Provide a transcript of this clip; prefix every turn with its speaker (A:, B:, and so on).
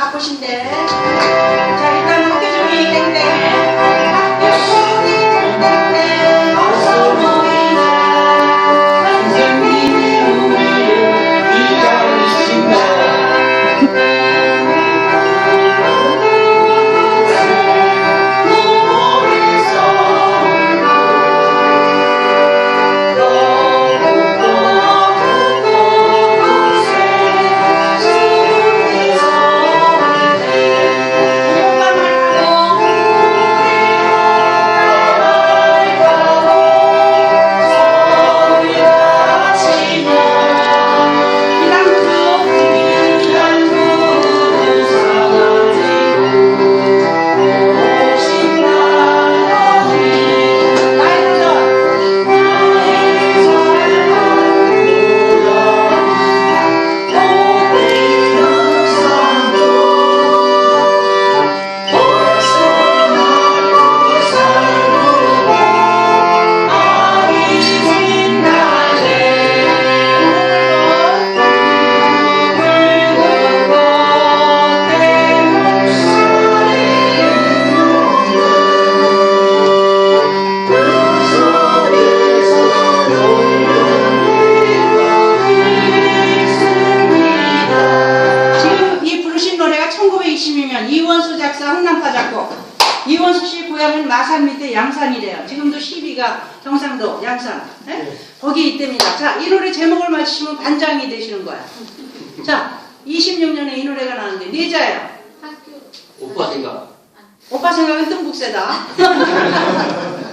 A: 바쁘신데. 자, 일단 작사 흥남파 작곡 이원수 씨 고향은 마산 밑에 양산이래요. 지금도 시비가 경상도 양산 예? 거기 있답니다. 자, 이 노래 제목을 맞히시면 반장이 되시는 거야. 자, 26년에 이 노래가 나왔는데 네자예요.
B: 오빠 생각
A: 오빠 생각은. 고향에